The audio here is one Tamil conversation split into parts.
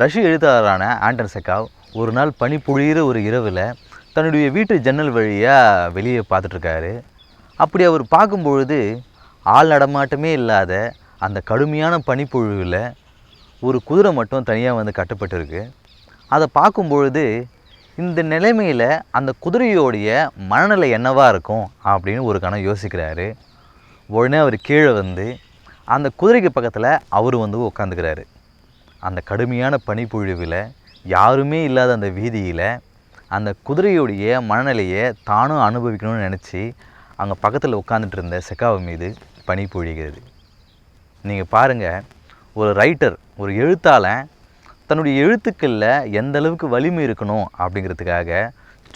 ரஷ்ய எழுத்தாளரான ஆண்டன் செக்காவ் ஒரு நாள் பனி பொழியிற ஒரு இரவில் தன்னுடைய வீட்டு ஜன்னல் வழியாக வெளியே பார்த்துட்ருக்காரு. அப்படி அவர் பார்க்கும்பொழுது ஆள் நடமாட்டமே இல்லாத அந்த கடுமையான பனிப்பொழிவில் ஒரு குதிரை மட்டும் தனியாக வந்து கட்டப்பட்டிருக்கு. அதை பார்க்கும்பொழுது இந்த நிலைமையில் அந்த குதிரையோடைய மனநிலை என்னவாக இருக்கும் அப்படின்னு ஒரு கணம் யோசிக்கிறாரு. உடனே அவர் கீழே வந்து அந்த குதிரைக்கு பக்கத்தில் அவர் வந்து உட்காந்துக்கிறாரு. அந்த கடுமையான பனிப்பொழிவில் யாருமே இல்லாத அந்த வீதியில் அந்த குதிரையுடைய மனநிலையை தானும் அனுபவிக்கணும்னு நினச்சி அங்கே பக்கத்தில் உட்காந்துட்டு இருந்த செக்காவை மீது பனி பொழிகிறது. நீங்கள் பாருங்கள் ஒரு ரைட்டர் ஒரு எழுத்தாளன் தன்னுடைய எழுத்துக்களில் எந்த அளவுக்கு வலிமை இருக்கணும் அப்படிங்கிறதுக்காக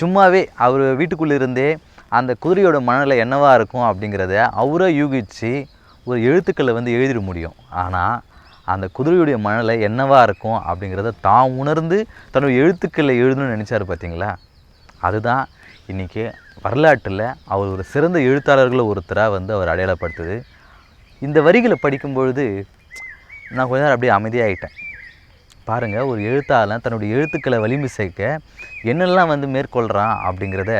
சும்மாவே அவர் வீட்டுக்குள்ளே இருந்தே அந்த குதிரையோட மனநிலை என்னவாக இருக்கும் அப்படிங்கிறத அவரே யூகிச்சு ஒரு எழுத்துக்களை வந்து எழுதிட முடியும். ஆனால் அந்த குதிரையுடைய மனநிலை என்னவா இருக்கும் அப்படிங்கிறத தான் உணர்ந்து தன்னுடைய எழுத்துக்களை எழுதணும்னு நினச்சாரு பார்த்தீங்களா அதுதான் இன்றைக்கி வரலாற்றில் அவர் ஒரு சிறந்த எழுத்தாளர்களில் ஒருத்தராக வந்து அவர் அடையாளப்படுத்துது. இந்த வரிகளை படிக்கும்பொழுது நான் கொஞ்ச நேரம் அப்படியே அமைதியாகிட்டேன் பாருங்கள் ஒரு எழுத்தாளன் தன்னுடைய எழுத்துக்களை வலிமை சேர்க்க என்னெல்லாம் வந்து மேற்கொள்கிறான் அப்படிங்கிறத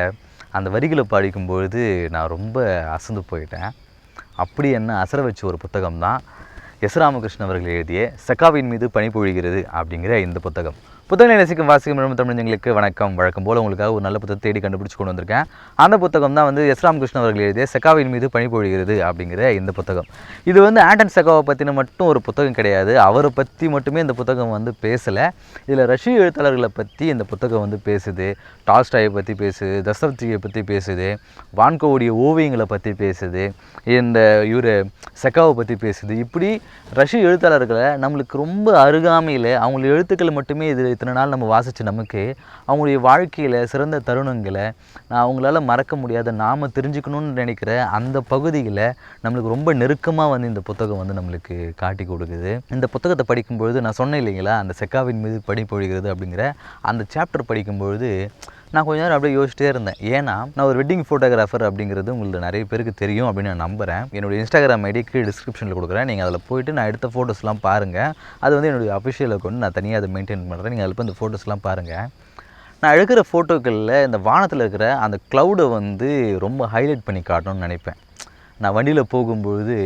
அந்த வரிகளை படிக்கும்பொழுது நான் ரொம்ப அசந்து போயிட்டேன். அப்படி என்ன அசர வச்ச ஒரு புத்தகம் தான் எஸ் ராமகிருஷ்ணன் அவர்கள் எழுதிய சக்காவின் மீது பனிப்பொழிகிறது அப்படிங்கிற இந்த புத்தகம். புத்தகங்களை நேசிக்கும் வாசிக்கும் விரும்பும் தமிழஞ்சங்களுக்கு வணக்கம். வழக்கம் போல் உங்களுக்காக ஒரு நல்ல புத்தகத்தை தேடி கண்டுபிடிச்சு கொண்டு வந்திருக்கேன். அந்த புத்தகம் தான் வந்து எஸ் ராமகிருஷ்ணன் அவர்கள் எழுதிய செக்காவின் மீது பனிப்பொழிகிறது அப்படிங்கிற இந்த புத்தகம். இது வந்து ஆண்டன் செக்காவை பற்றின மட்டும் ஒரு புத்தகம் கிடையாது. அவரை பற்றி மட்டுமே இந்த புத்தகம் வந்து பேசலை. இதில் ரஷ்ய எழுத்தாளர்களை பற்றி இந்த புத்தகம் வந்து பேசுது. டால்ஸ்டாயை பற்றி பேசுது. தஸ்தப்தியை பற்றி பேசுது. வான்கோவுடைய ஓவியங்களை பற்றி பேசுது. இந்த இவர் செக்காவை பற்றி பேசுது. இப்படி ரஷ்ய எழுத்தாளர்களை நம்மளுக்கு ரொம்ப அருகாமையில் அவங்களுடைய எழுத்துக்களை மட்டுமே இது இத்தனை நாள் நம்ம வாசித்த நமக்கு அவங்களுடைய வாழ்க்கையில் சிறந்த தருணங்களை நான் அவங்களால மறக்க முடியாத நாம் தெரிஞ்சுக்கணும்னு நினைக்கிற அந்த பகுதியில் நம்மளுக்கு ரொம்ப நெருக்கமாக வந்து இந்த புத்தகம் வந்து நம்மளுக்கு காட்டி கொடுக்குது. இந்த புத்தகத்தை படிக்கும்பொழுது நான் சொன்னேன் இல்லைங்களா அந்த செக்காவின் மீது படி பொழிகிறது அப்படிங்கிற அந்த சாப்டர் படிக்கும்பொழுது நான் கொஞ்ச நேரம் அப்படியே யோசிச்சிட்டே இருந்தேன். ஏன்னா நான் ஒரு வெட்டிங் ஃபோட்டோகிராஃபர் அப்படிங்கிறது உங்களுக்கு நிறைய பேருக்கு தெரியும் அப்படின்னு நான் நம்புகிறேன் என்னுடைய இன்ஸ்டாகிராம் ஐடிக்கு டிஸ்கிரிப்ஷனில் கொடுக்குறேன். நீங்கள் அதில் போயிட்டு நான் எடுத்த ஃபோட்டோஸ்லாம் பாருங்கள் அது வந்து என்னுடைய அஃபிஷியல் அக்கௌண்ட் நான் தனியாக அதை மெயின்டைன் பண்ணுறேன் நீங்கள் அதில் போய் அந்த ஃபோட்டோஸ்லாம் பாருங்கள் நான் எடுக்கிற ஃபோட்டோக்களில் இந்த வானத்தில் இருக்கிற அந்த க்ளவுடை வந்து ரொம்ப ஹைலைட் பண்ணி காட்டணும்னு நினைப்பேன். நான் வண்டியில் போகும்பொழுது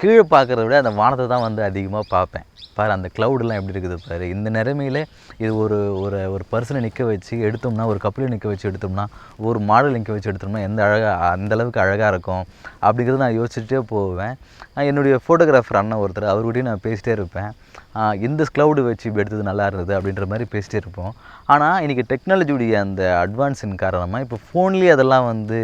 கீழே பார்க்குறத விட அந்த வானத்தை தான் வந்து அதிகமாக பார்ப்பேன். பாரு அந்த க்ளவுடெல்லாம் எப்படி இருக்குது பாரு. இந்த நிலைமையில் இது ஒரு ஒரு ஒரு பர்சனை நிற்க வச்சு எடுத்தோம்னா ஒரு கப்பலை நிற்க வச்சு எடுத்தோம்னா ஒரு மாடல் நிற்க வச்சு எடுத்தோம்னா எந்த அழகாக அந்த அளவுக்கு அழகாக இருக்கும். அப்படிங்கிறத நான் யோசிச்சுட்டே போவேன். நான் என்னுடைய ஃபோட்டோகிராஃபர் அண்ணன் ஒருத்தர் அவர்கிட்டையும் நான் பேசிகிட்டே இருப்பேன். இந்த க்ளவுடு வச்சு இப்படி எடுத்தது நல்லா இருந்தது அப்படின்ற மாதிரி பேசிகிட்டே இருப்போம். ஆனால் இன்றைக்கி டெக்னாலஜியுடைய அந்த அட்வான்ஸின் காரணமாக இப்போ ஃபோன்லேயே அதெல்லாம் வந்து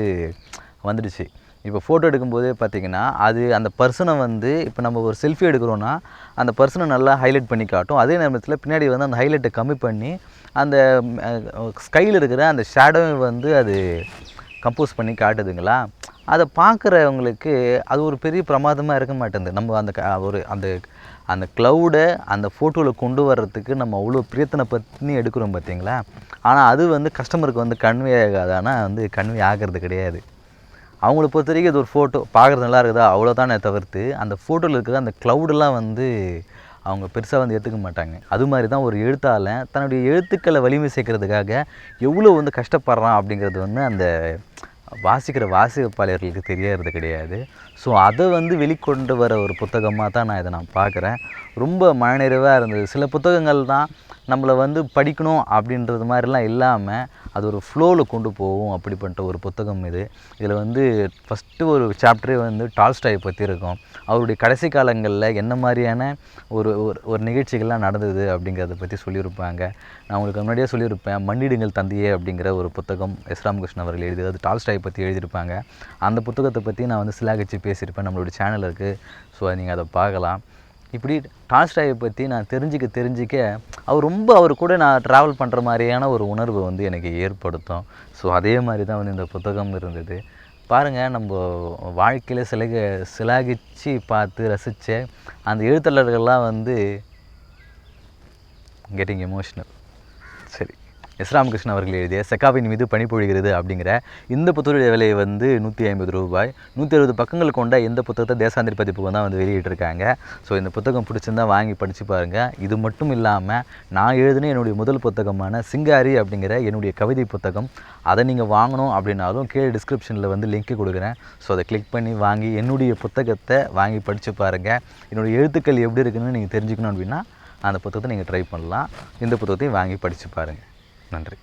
வந்துடுச்சு. இப்போ ஃபோட்டோ எடுக்கும்போதே பார்த்தீங்கன்னா அது அந்த பர்சனை வந்து இப்போ நம்ம ஒரு செல்ஃபி எடுக்கிறோன்னா அந்த பர்சனை நல்லா ஹைலைட் பண்ணி காட்டும். அதே நேரத்தில் பின்னாடி வந்து அந்த ஹைலைட்டை கம்மி பண்ணி அந்த ஸ்கையில் இருக்கிற அந்த ஷேடோவை வந்து அது கம்போஸ் பண்ணி காட்டுதுங்களா? அதை பார்க்குறவங்களுக்கு அது ஒரு பெரிய பிரமாதமாக இருக்க மாட்டேங்குது. நம்ம அந்த க- ஒரு அந்த அந்த க்ளவுடை அந்த ஃபோட்டோவில் கொண்டு வர்றதுக்கு நம்ம அவ்வளோ பிரயத்தனை பண்ணி எடுக்கிறோம் பார்த்தீங்களா? ஆனால் அது வந்து கஸ்டமருக்கு வந்து கன்வே ஆகாது. ஆனால் வந்து கன்வே ஆகிறது கிடையாது. அவங்கள பொறுத்த வரைக்கும் இது ஒரு ஃபோட்டோ பார்க்குறது நல்லா இருக்குதா? அவ்வளோதானே தவிர்த்து அந்த ஃபோட்டோவில் இருக்கிற அந்த க்ளவுடெல்லாம் வந்து அவங்க பெருசாக வந்து ஏற்றுக்க மாட்டாங்க. அது மாதிரி தான் ஒரு எழுத்தாளன் தன்னுடைய எழுத்துக்களை வலிமை சேர்க்கறதுக்காக எவ்வளோ வந்து கஷ்டப்படுறான் அப்படிங்கிறது வந்து அந்த வாசிக்கிற வாசிப்பாளர்களுக்கு தெரியறது கிடையாது. ஸோ அதை வந்து வெளிக்கொண்டு வர ஒரு புத்தகமாக தான் நான் இதை நான் பார்க்குறேன். ரொம்ப மனநிறைவாக இருந்தது. சில புத்தகங்கள் தான் நம்மளை வந்து படிக்கணும் அப்படின்றது மாதிரிலாம் இல்லாமல் அது ஒரு ஃப்ளோவில் கொண்டு போகும் அப்படிப்பட்ட ஒரு புத்தகம் இது. இதில் வந்து ஃபஸ்ட்டு ஒரு சாப்டரே வந்து டால்ஸ்டாயை பற்றி இருக்கும். அவருடைய கடைசி காலங்களில் என்ன மாதிரியான ஒரு ஒரு ஒரு நிகழ்ச்சிகள்லாம் நடந்தது அப்படிங்கிறத பற்றி சொல்லியிருப்பாங்க. நான் உங்களுக்கு முன்னாடியே சொல்லியிருப்பேன் மன்னிடுங்கள் தந்தையே அப்படிங்கிற ஒரு புத்தகம் எஸ் ராமகிருஷ்ணன் அவர்கள் எழுதியது. அது டால்ஸ்டாயை பற்றி எழுதியிருப்பாங்க. அந்த புத்தகத்தை பற்றி நான் வந்து சிலாகிச்சு பேசியிருப்பேன் நம்மளுடைய சேனல் இருக்குது ஸோ நீங்கள் அதை பார்க்கலாம். இப்படி டால்ஸ்டாயை பற்றி நான் தெரிஞ்சுக்க தெரிஞ்சுக்க அவர் ரொம்ப அவர் கூட நான் ட்ராவல் பண்ணுற மாதிரியான ஒரு உணர்வு வந்து எனக்கு ஏற்படுத்தும். ஸோ அதே மாதிரி தான் வந்து இந்த புத்தகம் இருந்தது. பாருங்கள் நம்ம வாழ்க்கையில் சிலக சிலாகிச்சு பார்த்து ரசித்த அந்த எழுத்தாளர்கள்லாம் வந்து கெட்டிங் எமோஷ்னல் சரி. எஸ். ராமகிருஷ்ணன் அவர்கள் எழுதிய செக்காவின் மீது பனிப்பொழிகிறது அப்படிங்கிற இந்த புத்தகத்துடைய விலை வந்து நூற்றி ஐம்பது ரூபாய் நூற்றி அறுபது பக்கங்கள் கொண்ட இந்த புத்தகத்தை தேசாந்திரி பதிப்புக்கு தான் வந்து வெளியிட்டிருக்காங்க. ஸோ இந்த புத்தகம் பிடிச்சிருந்தா வாங்கி படித்து பாருங்கள் இது மட்டும் இல்லாமல் நான் எழுதின என்னுடைய முதல் புத்தகமான சிங்காரி அப்படிங்கிற என்னுடைய கவிதை புத்தகம். அதை நீங்கள் வாங்கணும் அப்படின்னாலும் கீழே டிஸ்கிரிப்ஷனில் வந்து லிங்க் கொடுக்குறேன். ஸோ அதை கிளிக் பண்ணி வாங்கி என்னுடைய புத்தகத்தை வாங்கி படித்து பாருங்கள் என்னுடைய எழுத்துக்கள் எப்படி இருக்குன்னு நீங்கள் தெரிஞ்சுக்கணும் அப்படின்னா அந்த புத்தகத்தை நீங்கள் ட்ரை பண்ணலாம். இந்த புத்தகத்தையும் வாங்கி படித்து பாருங்கள் நன்றி.